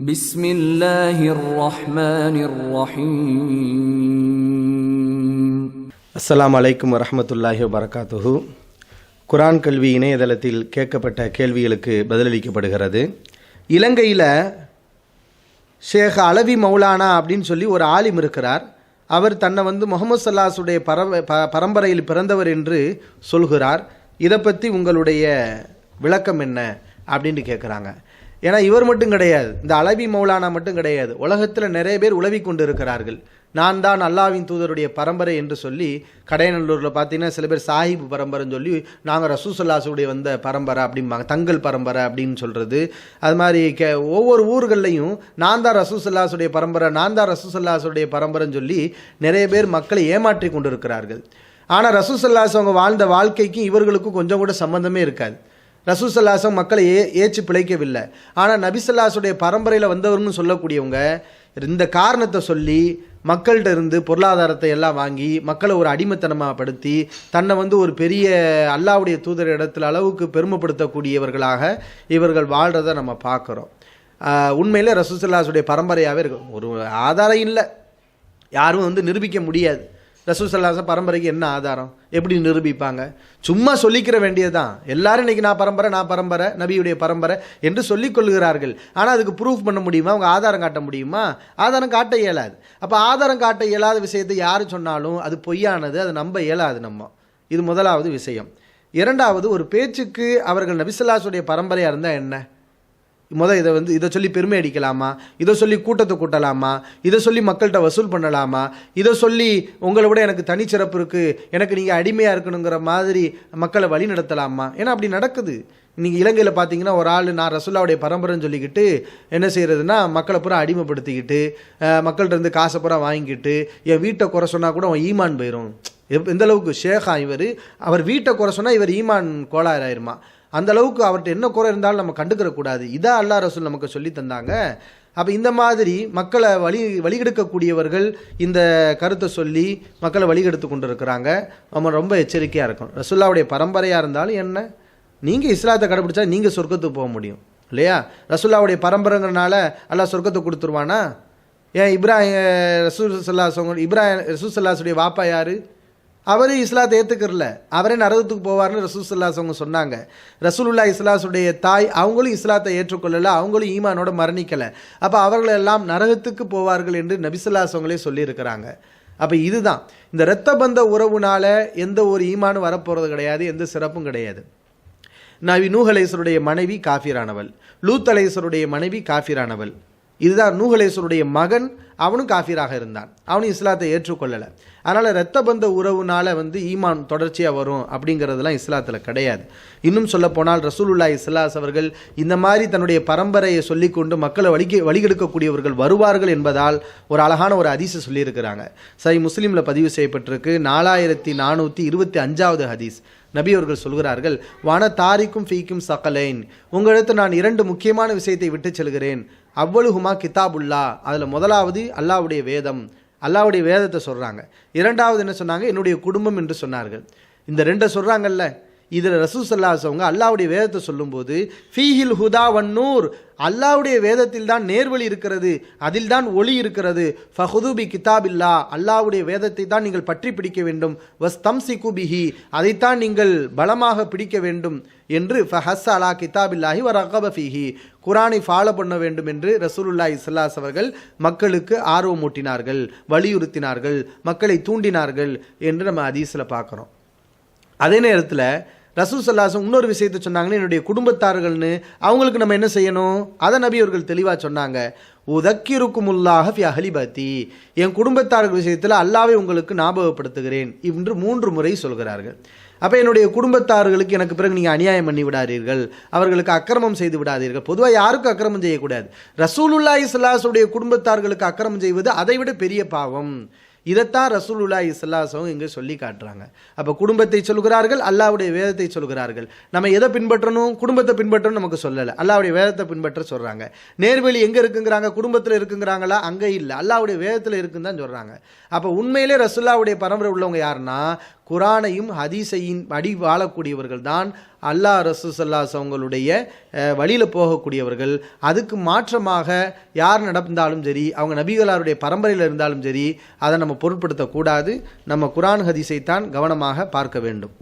بسم الله الرحمن الرحيم அஸ்ஸலாமு அலைக்கும் வரஹ்மத்துல்லாஹி வபரகாத்துஹு குரான் கல்வி இணையதளத்தில் கேட்கப்பட்ட கேள்விகளுக்கு பதிலளிக்கப்படுகிறது இலங்கையில் ஷேக் அலவி மௌலானா அப்படின்னு சொல்லி ஒரு ஆலிம் இருக்கிறார் அவர் தன்னை வந்து முகமது சல்லாஸுடைய பரவ ப பரம்பரையில் பிறந்தவர் என்று சொல்கிறார் இதை பற்றி உங்களுடைய விளக்கம் என்ன அப்படின்னு கேட்குறாங்க ஏன்னா இவர் மட்டும் கிடையாது. இந்த அலவி மௌலானா மட்டும் கிடையாது. உலகத்தில் நிறைய பேர் உழவி கொண்டு இருக்கிறார்கள் நான் தான் அல்லாவின் தூதருடைய பரம்பரை என்று சொல்லி கடையநல்லூரில் பார்த்தீங்கன்னா சில பேர் சாஹிப் பரம்பரைன்னு சொல்லி நாங்கள் ரசூசல்லாசுடைய வந்த பரம்பரை அப்படிம்பாங்க. தங்கள் பரம்பரை அப்படின்னு சொல்கிறது அது மாதிரி கே ஒவ்வொரு ஊர்கள்லையும் நான் தான் ரசூசல்லாசுடைய பரம்பரை நான் தான் ரசூசல்லாசுடைய பரம்பரைன்னு சொல்லி நிறைய பேர் மக்களை ஏமாற்றி கொண்டு இருக்கிறார்கள் ஆனால் ரசூசல்லாஸ் அவங்க வாழ்ந்த வாழ்க்கைக்கும் இவர்களுக்கும் கொஞ்சம் கூட சம்மந்தமே இருக்காது. ரசூசல்லாசம் மக்களை ஏ ஏச்சு பிழைக்கவில்லை. ஆனால் நபிசல்லாசுடைய பரம்பரையில் வந்தவர்னு சொல்லக்கூடியவங்க இந்த காரணத்தை சொல்லி மக்கள்கிட்ட இருந்து பொருளாதாரத்தை எல்லாம் வாங்கி மக்களை ஒரு அடிமைத்தனமாக படுத்தி தன்னை வந்து ஒரு பெரிய அல்லாவுடைய தூதர் இடத்துல அளவுக்கு பெருமைப்படுத்தக்கூடியவர்களாக இவர்கள் வாழ்கிறத நம்ம பார்க்குறோம். உண்மையில் ரசூசல்லாசுடைய பரம்பரையாகவே இருக்கும் ஒரு ஆதாரம் இல்லை. யாரும் வந்து நிரூபிக்க முடியாது. ரசூசல்லாச பரம்பரைக்கு என்ன ஆதாரம்? எப்படி நிரூபிப்பாங்க? சும்மா சொல்லிக்கிற வேண்டியதுதான். எல்லாரும் இன்னைக்கு நான் பரம்பரை நான் பரம்பரை நபியுடைய பரம்பரை என்று சொல்லிக்கொள்கிறார்கள் ஆனால் அதுக்கு ப்ரூஃப் பண்ண முடியுமா? அவங்க ஆதாரம் காட்ட முடியுமா? ஆதாரம் காட்ட இயலாது. அப்போ ஆதாரம் காட்ட இயலாத விஷயத்தை யார் சொன்னாலும் அது பொய்யானது அது நம்ப இயலாது நம்ம. இது முதலாவது விஷயம். இரண்டாவது ஒரு பேச்சுக்கு அவர்கள் நபிசல்லாசுடைய பரம்பரையாக இருந்தால் என்ன? மொதல் இதை வந்து இதை சொல்லி பெருமை அடிக்கலாமா? இதை சொல்லி கூட்டத்தை கூட்டலாமா? இதை சொல்லி மக்கள்கிட்ட வசூல் பண்ணலாமா? இதை சொல்லி உங்களை விட எனக்கு தனிச்சிறப்பு இருக்குது எனக்கு நீங்கள் அடிமையாக இருக்கணுங்கிற மாதிரி மக்களை வழி நடத்தலாமா? ஏன்னா அப்படி நடக்குது. நீங்கள் இலங்கையில் பார்த்தீங்கன்னா ஒரு ஆள் நான் ரசுல்லாவுடைய பரம்பரைன்னு சொல்லிக்கிட்டு என்ன செய்கிறதுனா மக்களை பூரா அடிமைப்படுத்திக்கிட்டு மக்கள்கிட்ட இருந்து காசை பூரா வாங்கிக்கிட்டு என் வீட்டை குறை சொன்னால் கூட அவன் ஈமான் போயிடும் எப்- எந்த அளவுக்கு? ஷேகா இவர் அவர் வீட்டை குறை சொன்னால் இவர் ஈமான் கோளாறாயிருமா அந்த அளவுக்கு அவர்கிட்ட என்ன குறை இருந்தாலும் நம்ம கண்டுக்கிற கூடாது. இதா அல்லா ரசூல் நமக்கு சொல்லி தந்தாங்க. அப்போ இந்த மாதிரி மக்களை வழி வழிகெடுக்கக்கூடியவர்கள் இந்த கருத்தை சொல்லி மக்களை வழிகெடுத்து கொண்டு இருக்கிறாங்க நம்ம ரொம்ப எச்சரிக்கையாக இருக்கும் ரசுல்லாவுடைய பரம்பரையாக இருந்தாலும் என்ன? நீங்கள் இஸ்லாத்தை கடைபிடிச்சா நீங்கள் சொர்க்கத்துக்கு போக முடியும். இல்லையா? ரசுல்லாவுடைய பரம்பரைங்கிறனால அல்லா சொர்க்கத்தை கொடுத்துருவானா? ஏன் இப்ராஹிம் ரசூல் சல்லாஸ் இப்ராஹிம் ரசூல் சல்லாஸுடைய வாப்பா யாரு? அவரு இஸ்லாத்தை ஏற்றுக்கிறல அவரே நரகத்துக்கு போவார்னு ரசூல் சல்லாஸ் அவங்க சொன்னாங்க. ரசூலுல்லா இஸ்லாஸுடைய தாய் அவங்களும் இஸ்லாத்தை ஏற்றுக்கொள்ளலை அவங்களும் ஈமானோட மரணிக்கலை. அப்போ அவர்களெல்லாம் நரகத்துக்கு போவார்கள் என்று நபிசுல்லாஸ் அவங்களே சொல்லியிருக்கிறாங்க. அப்போ இதுதான். இந்த இரத்த பந்த உறவுனால எந்த ஒரு ஈமானும் வரப்போகிறது கிடையாது எந்த சிறப்பும் கிடையாது. நவி நூஹலேசருடைய மனைவி காஃபிரானவள். லூத் மனைவி காஃபிரானவள். இதுதான் நூகலேசனுடைய மகன் அவனும் காஃபிராக இருந்தான். அவனும் இஸ்லாத்தை ஏற்றுக்கொள்ளலை. அதனால் இரத்த பந்த உறவுனால வந்து ஈமான் தொடர்ச்சியாக வரும் அப்படிங்கிறதெல்லாம் இஸ்லாத்தில் கிடையாது. இன்னும் சொல்ல போனால் ரசூலுல்லா இஸ்லாஸ் அவர்கள் இந்த மாதிரி தன்னுடைய பரம்பரையை சொல்லிக்கொண்டு மக்களை வழிக வழிகெடுக்கக்கூடியவர்கள் வருவார்கள் என்பதால் ஒரு அழகான ஒரு அதிசை சொல்லியிருக்கிறாங்க. சரி முஸ்லீமில் பதிவு செய்யப்பட்டிருக்கு. நாலாயிரத்தி நானூற்றி இருபத்தி அஞ்சாவது ஹதீஸ். நபி அவர்கள் சொல்கிறார்கள் வன தாரிக்கும் ஃபீக்கும் சகலைன். உங்களிடத்து நான் இரண்டு முக்கியமான விஷயத்தை விட்டு செல்கிறேன். அவ்வளுகுமா கிதாபுல்லா? அதில் முதலாவது அல்லாவுடைய வேதம். அல்லாவுடைய வேதத்தை சொல்கிறாங்க இரண்டாவது என்ன சொன்னாங்க? என்னுடைய குடும்பம் என்று சொன்னார்கள். இந்த ரெண்டை சொல்கிறாங்கல்ல இதில் ரசூசல்லாஸ் அவங்க அல்லாவுடைய வேதத்தை சொல்லும்போது ஃபீஹில் ஹுதா வன்னூர் அல்லாவுடைய வேதத்தில் தான் நேர்வழி இருக்கிறது அதில் தான் ஒளி இருக்கிறது. ஃபஹுதுபி கிதாபில்லா. அல்லாவுடைய வேதத்தை தான் நீங்கள் பற்றி பிடிக்க வேண்டும். வஸ் தம்சி குபிஹி அதைத்தான் நீங்கள் பலமாக பிடிக்க வேண்டும் என்று ஃபஹஸ் அலா கிதாபில்லாஹி வ ரகப குரானை ஃபாலோ பண்ண வேண்டும் என்று ரசூலுல்லா ஸல்லல்லாஹு அவர்கள் மக்களுக்கு ஆர்வமூட்டினார்கள் வலியுறுத்தினார்கள் மக்களை தூண்டினார்கள் என்று நம்ம அதீசில் பார்க்குறோம். அதே நேரத்தில் ரசூல் சல்லாசம் இன்னொரு விஷயத்தை சொன்னாங்கன்னு என்னுடைய குடும்பத்தார்கள்னு அவங்களுக்கு நம்ம என்ன செய்யணும்? அதை நபி அவர்கள் தெளிவாக சொன்னாங்க. உதக்கிருக்குமுல்லாக ஃபி அஹலிபதி என் குடும்பத்தார்கள் விஷயத்தில் அல்லாவை உங்களுக்கு ஞாபகப்படுத்துகிறேன் என்று மூன்று முறை சொல்கிறார்கள். அப்போ என்னுடைய குடும்பத்தார்களுக்கு எனக்கு பிறகு நீங்கள் அநியாயம் பண்ணி விடாதீர்கள். அவர்களுக்கு அக்கிரமம் செய்து விடாதீர்கள். பொதுவாக யாருக்கும் அக்கிரமம் செய்யக்கூடாது. ரசூலுல்லாஹி ஸல்லல்லாஹுடைய குடும்பத்தார்களுக்கு அக்கிரமம் செய்வது அதைவிட பெரிய பாவம். இதைத்தான் ரசூலுல்லா இஸ்லாசவும் இங்கே சொல்லி காட்டுறாங்க. அப்போ குடும்பத்தை சொல்கிறார்கள் அல்லாவுடைய வேதத்தை சொல்கிறார்கள் நம்ம எதை பின்பற்றணும்? குடும்பத்தை பின்பற்றணும் நமக்கு சொல்லலை. அல்லாவுடைய வேதத்தை பின்பற்ற சொல்கிறாங்க நேர்வழி எங்கே இருக்குங்கிறாங்க? குடும்பத்தில் இருக்குங்கிறாங்களா? அங்கே இல்லை. அல்லாவுடைய வேதத்தில் இருக்குன்னு தான் சொல்கிறாங்க அப்போ உண்மையிலே ரசுல்லாவுடைய பரம்பரை உள்ளவங்க யாருன்னா குரானையும் ஹதீஸையும் அடி வாழக்கூடியவர்கள் தான் அல்லாஹ் ரசூசல்லாஸ் அவங்களுடைய வழியில் போகக்கூடியவர்கள் அதுக்கு மாற்றமாக யார் நடந்தாலும் சரி அவங்க நபிகளாருடைய பரம்பரையில் இருந்தாலும் சரி அதை நம்ம பொருட்படுத்தக்கூடாது. நம்ம குரான் ஹதீஸை தான் கவனமாக பார்க்க வேண்டும்.